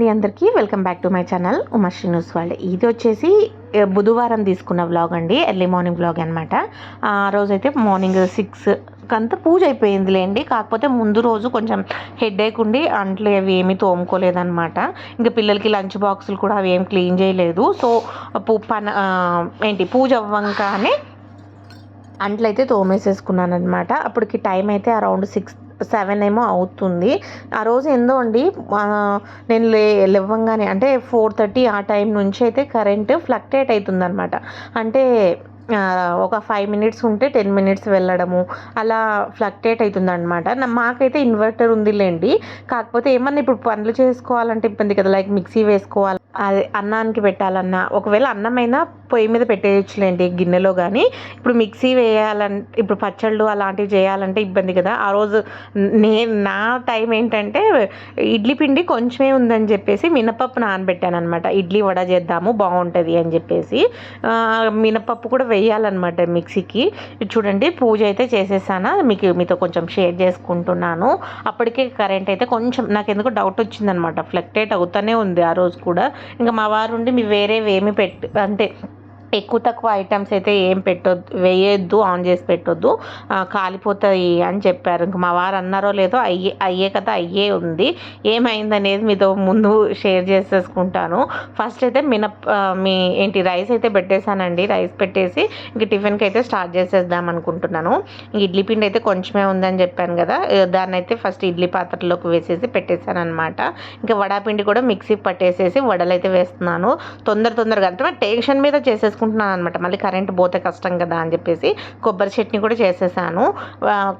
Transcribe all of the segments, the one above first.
అండి అందరికీ. Welcome back to my channel Umashri news world. ఇది వచ్చేసి బుధవారం తీసుకున్న వ్లాగ్ అండి. ఎర్లీ మార్నింగ్ వ్లాగ్ అనమాట ఆ రోజైతే మార్నింగ్ సిక్స్ అంతా పూజ అయిపోయింది లేండి కాకపోతే ముందు రోజు కొంచెం హెడేక్ ఉండి అంట్లు అవి ఏమీ తోముకోలేదనమాట ఇంకా పిల్లలకి లంచ్ బాక్సులు కూడా అవి ఏం క్లీన్ చేయలేదు. సో పన ఏంటి పూజ అవ్వంగానే అంట్లయితే తోమేసేసుకున్నాను అనమాట అప్పటికి టైం అయితే అరౌండ్ సిక్స్ సెవెన్ ఏమో అవుతుంది. ఆ రోజు ఎందో అండి నేను లే లేవ్వంగానే అంటే ఫోర్ థర్టీ ఆ టైం నుంచి అయితే కరెంట్ ఫ్లక్టేట్ అవుతుంది అనమాట అంటే ఒక ఫైవ్ మినిట్స్ ఉంటే టెన్ మినిట్స్ వెళ్ళడము అలా ఫ్లక్టేట్ అవుతుంది అనమాట మాకైతే ఇన్వర్టర్ ఉందిలేండి. కాకపోతే ఏమన్నా ఇప్పుడు పనులు చేసుకోవాలంటే ఇబ్బంది కదా లైక్ మిక్సీ వేసుకోవాలి అదే అన్నానికి పెట్టాలన్నా ఒకవేళ అన్నమైనా పొయ్యి మీద పెట్టేయచ్చులేండి గిన్నెలో కానీ ఇప్పుడు మిక్సీ వేయాలంటే ఇప్పుడు పచ్చళ్ళు అలాంటివి చేయాలంటే ఇబ్బంది కదా. ఆ రోజు నేను నా టైం ఏంటంటే ఇడ్లీ పిండి కొంచెమే ఉందని చెప్పేసి మినపప్పు నానబెట్టాను అనమాట ఇడ్లీ వడ చేద్దాము బాగుంటుంది అని చెప్పేసి. మినపప్పు కూడా వేయాలన్నమాట మిక్సీకి. చూడండి పూజ అయితే చేసేసానా? మీకు మీతో కొంచెం షేర్ చేసుకుంటున్నాను. అప్పటికే కరెంట్ అయితే కొంచెం నాకు ఎందుకు డౌట్ వచ్చిందనమాట ఫ్లక్టేట్ అవుతూనే ఉంది ఆ రోజు కూడా. ఇంకా మా వారు ఉండి మీ వేరేవి ఏమి పెట్టి అంటే ఎక్కువ తక్కువ ఐటమ్స్ అయితే ఏం పెట్టొద్దు వేయొద్దు ఆన్ చేసి పెట్టొద్దు. కాలిపోతాయి అని చెప్పారు. ఇంక మా వారు అన్నారో లేదో అయ్యే అయ్యే కదా అయ్యే ఉంది. ఏమైందనేది మీతో ముందు షేర్ చేసేసుకుంటాను. ఫస్ట్ అయితే మినప్ మీ ఏంటి రైస్ అయితే పెట్టేశానండి. రైస్ పెట్టేసి ఇంక టిఫిన్కి అయితే స్టార్ట్ చేసేద్దాం అనుకుంటున్నాను. ఇడ్లీ పిండి అయితే కొంచెమే ఉందని చెప్పాను కదా. దాన్ని అయితే ఫస్ట్ ఇడ్లీ పాత్రలోకి వేసేసి పెట్టేశాను అనమాట ఇంకా వడాపిండి కూడా మిక్సీ పట్టేసేసి వడలు అయితే వేస్తున్నాను. తొందర తొందరగా అంటే టెన్షన్ మీద చేసుకుంటున్నాను అనమాట మళ్ళీ కరెంట్ పోతే కష్టం కదా అని చెప్పేసి కొబ్బరి చట్నీ కూడా చేసేసాను.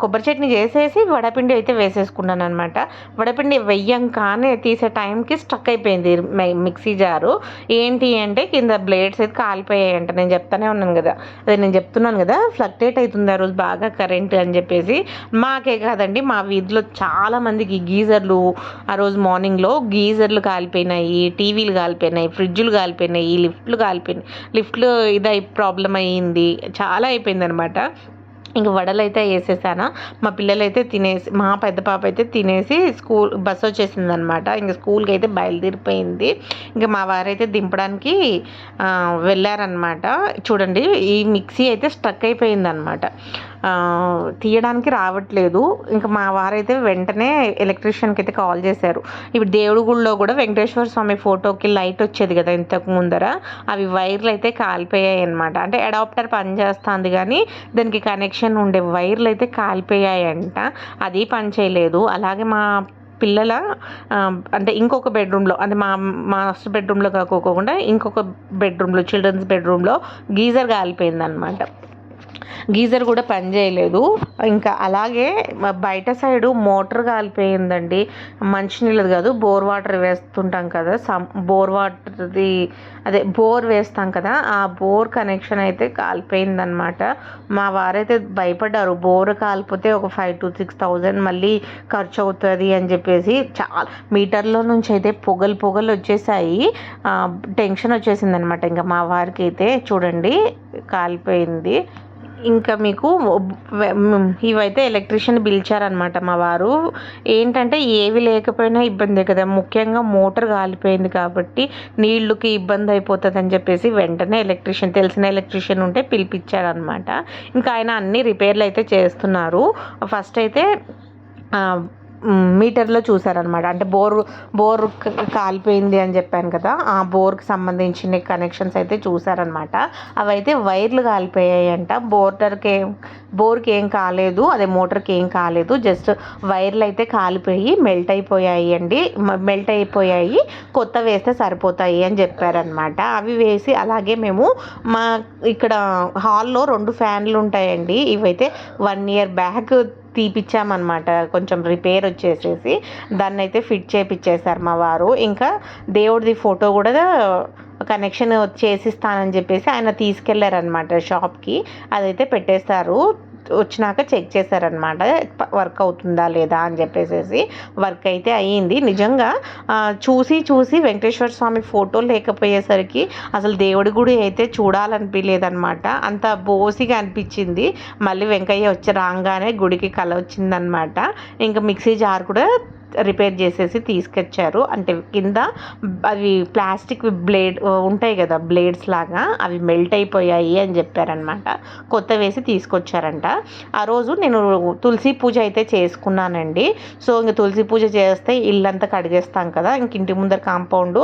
కొబ్బరి చట్నీ చేసేసి వడపిండి అయితే వేసేసుకున్నాను అనమాట వడపిండి వెయ్యంగానే తీసే టైంకి స్టక్ అయిపోయింది మిక్సీ జారు. ఏంటి అంటే కింద బ్లేడ్స్ అయితే కాలిపోయాయి అంట నేను చెప్తానే ఉన్నాను కదా. అదే నేను చెప్తున్నాను కదా ఫ్లక్టేట్ అవుతుంది ఆ రోజు బాగా కరెంట్ అని చెప్పేసి. మాకే కాదండి మా వీధిలో చాలా మందికి గీజర్లు ఆ రోజు మార్నింగ్లో గీజర్లు కాలిపోయినాయి టీవీలు కాలిపోయినాయి ఫ్రిడ్జ్లు కాలిపోయినాయి లిఫ్ట్లు కాలిపోయినాయి లిఫ్ట్లు ఇదై ప్రాబ్లం అయ్యింది. చాలా అయిపోయింది అనమాట ఇంక వడలు అయితే వేసేసాను. మా పిల్లలు అయితే తినేసి మా పెద్ద పాప అయితే తినేసి స్కూల్ బస్సు వచ్చేసింది అనమాట ఇంక స్కూల్కి అయితే బయలుదేరిపోయింది. ఇంకా మా వారైతే దింపడానికి వెళ్ళారనమాట. చూడండి ఈ మిక్సీ అయితే స్ట్రక్ అయిపోయింది అనమాట తీయడానికి రావట్లేదు. ఇంకా మా వారైతే వెంటనే ఎలక్ట్రీషియన్కి అయితే కాల్ చేశారు. ఇప్పుడు దేవుడి గుళ్ళో కూడా వెంకటేశ్వర స్వామి ఫోటోకి లైట్ వచ్చేది కదా ఇంతకు ముందర. అవి వైర్లు అయితే కాలిపోయాయి అనమాట అంటే అడాప్టర్ పనిచేస్తుంది కానీ దానికి కనెక్షన్ ఉండే వైర్లు అయితే కాలిపోయాయంట. అది పని చేయలేదు. అలాగే మా పిల్లల అంటే ఇంకొక బెడ్రూమ్లో అంటే మా మాస్టర్ బెడ్రూమ్లో కాకోకుండా ఇంకొక బెడ్రూమ్లో చిల్డ్రన్స్ బెడ్రూమ్లో గీజర్ కాలిపోయింది అనమాట గీజర్ కూడా పని చేయలేదు. ఇంకా అలాగే బయట సైడు మోటార్ కాలిపోయిందండి. మంచినీళ్ళది కాదు బోర్ వాటర్ వేస్తుంటాం కదా సమ్ బోర్ వాటర్ది అదే బోర్ వేస్తాం కదా ఆ బోర్ కనెక్షన్ అయితే కాలిపోయిందనమాట మా వారైతే భయపడ్డారు బోర్ కాలిపోతే ఒక ఫైవ్ టు సిక్స్ థౌజండ్ మళ్ళీ ఖర్చు అవుతుంది అని చెప్పేసి. చాలా మీటర్లో నుంచి అయితే పొగలు పొగలు వచ్చేసాయి. టెన్షన్ వచ్చేసింది అనమాట ఇంకా మా వారికి అయితే చూడండి కాలిపోయింది. ఇంకా మీకు ఇవైతే ఎలక్ట్రీషియన్ పిలిచారనమాట మా వారు. ఏంటంటే ఏవి లేకపోయినా ఇబ్బందే కదా. ముఖ్యంగా మోటార్ కాలిపోయింది కాబట్టి నీళ్ళకి ఇబ్బంది అయిపోతుంది అని చెప్పేసి వెంటనే ఎలక్ట్రీషియన్ తెలిసిన ఎలక్ట్రీషియన్ ఉంటే పిలిపించారనమాట ఇంకా ఆయన అన్ని రిపేర్లు అయితే చేస్తున్నారు. ఫస్ట్ అయితే మీటర్లో చూసారనమాట అంటే బోర్ బోర్ కాలిపోయింది అని చెప్పాను కదా ఆ బోర్కి సంబంధించిన కనెక్షన్స్ అయితే చూసారనమాట అవైతే వైర్లు కాలిపోయాయంట. బోర్టర్కి బోర్కి ఏం కాలేదు అదే మోటార్కి ఏం కాలేదు. జస్ట్ వైర్లు అయితే కాలిపోయి మెల్ట్ అయిపోయాయి అండి. మెల్ట్ అయిపోయాయి. కొత్త వేస్తే సరిపోతాయి అని చెప్పారనమాట అవి వేసి అలాగే మేము మా ఇక్కడ హాల్లో రెండు ఫ్యాన్లు ఉంటాయండి. ఇవైతే వన్ ఇయర్ బ్యాక్ తీపిచ్చామన్నమాట. కొంచెం రిపేర్ వచ్చేసేసి దాన్ని అయితే ఫిట్ చేపిచ్చేశారు మా వారు. ఇంకా దేవుడిది ఫోటో కూడా కనెక్షన్ చేసిస్తానని చెప్పేసి ఆయన తీసుకెళ్ళారనమాట షాప్కి అదైతే పెట్టేస్తారు. వచ్చినాక చెక్ చేశారనమాట వర్క్ అవుతుందా లేదా అని చెప్పేసి వర్క్ అయితే అయ్యింది. నిజంగా చూసి చూసి వెంకటేశ్వర స్వామి ఫోటో లేకపోయేసరికి అసలు దేవుడి గుడి అయితే చూడాలనిపించలేదనమాట అంత బోసిగా అనిపించింది. మళ్ళీ వెంకయ్య వచ్చి రాగానే గుడికి కల వచ్చిందనమాట ఇంకా మిక్సీ జార్ కూడా రిపేర్ చేసేసి తీసుకొచ్చారు. అంటే కింద అవి ప్లాస్టిక్ బ్లేడ్ ఉంటాయి కదా బ్లేడ్స్ లాగా అవి మెల్ట్ అయిపోయాయి అని చెప్పారనమాట. కొత్త వేసి తీసుకొచ్చారంట. ఆ రోజు నేను తులసి పూజ అయితే చేసుకున్నానండి. సో ఇంక తులసి పూజ చేస్తే ఇల్లంతా కడిగేస్తాం కదా ఇంక ఇంటి ముందర కాంపౌండ్.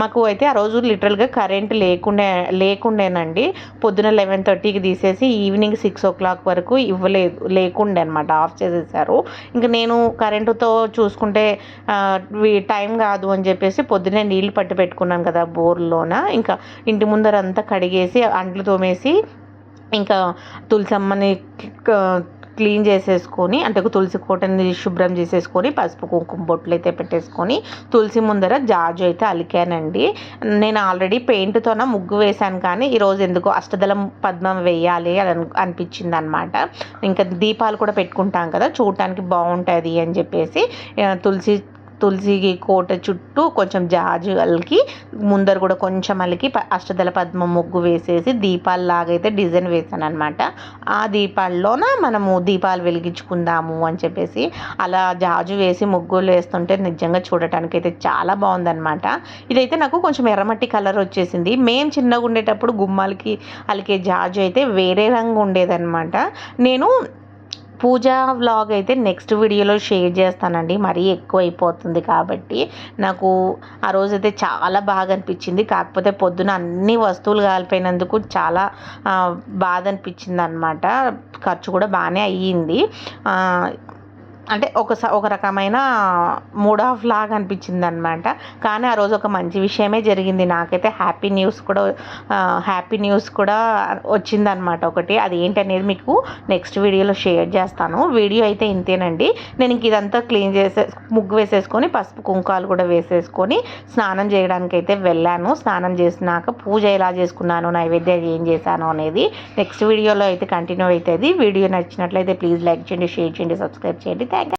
మాకు అయితే ఆ రోజు లిటరల్గా కరెంట్ లేకుండే లేకుండేనండి. పొద్దున లెవెన్ థర్టీకి తీసేసి ఈవినింగ్ సిక్స్ ఓ క్లాక్ వరకు ఇవ్వలేదు లేకుండే అనమాట ఆఫ్ చేసేసారు. ఇంకా నేను కరెంటుతో చూసుకుంటే టైం కాదు అని చెప్పేసి పొద్దునే నీళ్ళు పట్టి పెట్టుకున్నాను కదా బోర్లోన. ఇంకా ఇంటి ముందర అంతా కడిగేసి అంట్లు తోమేసి ఇంకా తులసమ్మని క్లీన్ చేసేసుకొని అంటే తులసి కోటని శుభ్రం చేసేసుకొని పసుపు కుంకుమ బొట్లు అయితే పెట్టేసుకొని తులసి ముందర జాజు అయితే అలికానండి. నేను ఆల్రెడీ పెయింట్తోన ముగ్గు వేశాను కానీ ఈరోజు ఎందుకో అష్టదళం పద్మం వేయాలి అని అనిపించింది అనమాట ఇంకా దీపాలు కూడా పెట్టుకుంటాం కదా చూడటానికి బాగుంటుంది అని చెప్పేసి తులసి తులసి కోట చుట్టూ కొంచెం జాజు అలికి ముందర కూడా కొంచెం అలికి అష్టదళ పద్మ ముగ్గు వేసేసి దీపాలలాగా అయితే డిజైన్ వేసాను అనమాట ఆ దీపాల్లోన మనము దీపాలు వెలిగించుకుందాము అని చెప్పేసి అలా జాజు వేసి ముగ్గులు వేస్తుంటే నిజంగా చూడటానికి అయితే చాలా బాగుందనమాట ఇదైతే నాకు కొంచెం ఎర్రమట్టి కలర్ వచ్చేసింది. మేము చిన్నగా ఉండేటప్పుడు గుమ్మాలకి అలికే జాజు అయితే వేరే రంగు ఉండేదన్నమాట. నేను పూజా వ్లాగ్ అయితే నెక్స్ట్ వీడియోలో షేర్ చేస్తానండి. మరీ ఎక్కువ అయిపోతుంది కాబట్టి నాకు ఆ రోజైతే చాలా బాగా అనిపించింది. కాకపోతే పొద్దున అన్ని వస్తువులు కాలిపోయినందుకు చాలా బాధ అనిపించింది అనమాట ఖర్చు కూడా బాగానే అయ్యింది. అంటే ఒక ఒక రకమైన మూడ్ ఆఫ్ లాగా అనిపించింది అనమాట కానీ ఆ రోజు ఒక మంచి విషయమే జరిగింది. నాకైతే హ్యాపీ న్యూస్ కూడా హ్యాపీ న్యూస్ కూడా వచ్చిందనమాట ఒకటి. అది ఏంటనేది మీకు నెక్స్ట్ వీడియోలో షేర్ చేస్తాను. వీడియో అయితే ఇంతేనండి. నేను ఇంక ఇదంతా క్లీన్ చేసే ముగ్గు వేసేసుకొని పసుపు కుంకాలు కూడా వేసేసుకొని స్నానం చేయడానికి అయితే వెళ్ళాను. స్నానం చేసినాక పూజ ఎలా చేసుకున్నాను నైవేద్యం ఏం చేశాను అనేది నెక్స్ట్ వీడియోలో అయితే కంటిన్యూ అవుతుంది. వీడియో నచ్చినట్లయితే ప్లీజ్ లైక్ చేయండి షేర్ చేయండి సబ్స్క్రైబ్ చేయండి. জায়গা